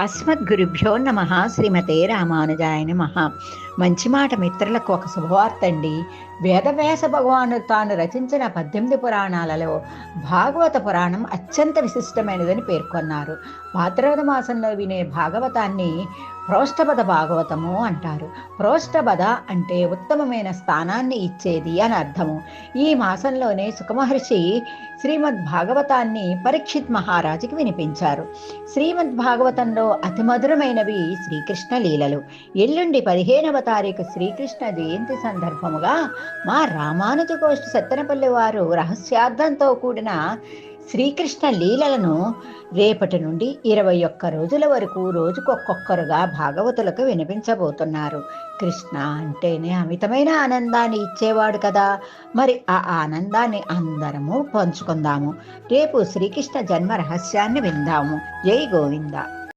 అస్మద్గురుభ్యో నమ శ్రీమతే రామానుజాయ నమ. మంచి మాట మిత్రులకు ఒక శుభవార్త అండి. వేదవ్యాస భగవాను తాను రచించిన పద్దెనిమిది పురాణాలలో భాగవత పురాణం అత్యంత విశిష్టమైనదని పేర్కొన్నారు. భాద్రవద మాసంలో వినే భాగవతాన్ని ప్రోష్టపద భాగవతము అంటారు. ప్రోష్టపద అంటే ఉత్తమమైన స్థానాన్ని ఇచ్చేది అని అర్థము. ఈ మాసంలోనే సుఖమహర్షి శ్రీమద్ భాగవతాన్ని పరీక్షిత్ మహారాజుకి వినిపించారు. శ్రీమద్ భాగవతంలో అతి మధురమైనవి శ్రీకృష్ణ లీలలు. ఎల్లుండి పదిహేనవ తారీఖు శ్రీకృష్ణ జయంతి సందర్భముగా మా రామానుజ గోష్ఠి సత్తెనపల్లి వారు రహస్యార్థంతో కూడిన శ్రీకృష్ణ లీలలను రేపటి నుండి ఇరవై ఒక్క రోజుల వరకు రోజుకొక్కొక్కరుగా భాగవతులకు వినిపించబోతున్నారు. కృష్ణ అంటేనే అమితమైన ఆనందాన్ని ఇచ్చేవాడు కదా. మరి ఆ ఆనందాన్ని అందరము పంచుకుందాము. రేపు శ్రీకృష్ణ జన్మ రహస్యాన్ని విందాము. జై గోవిందా.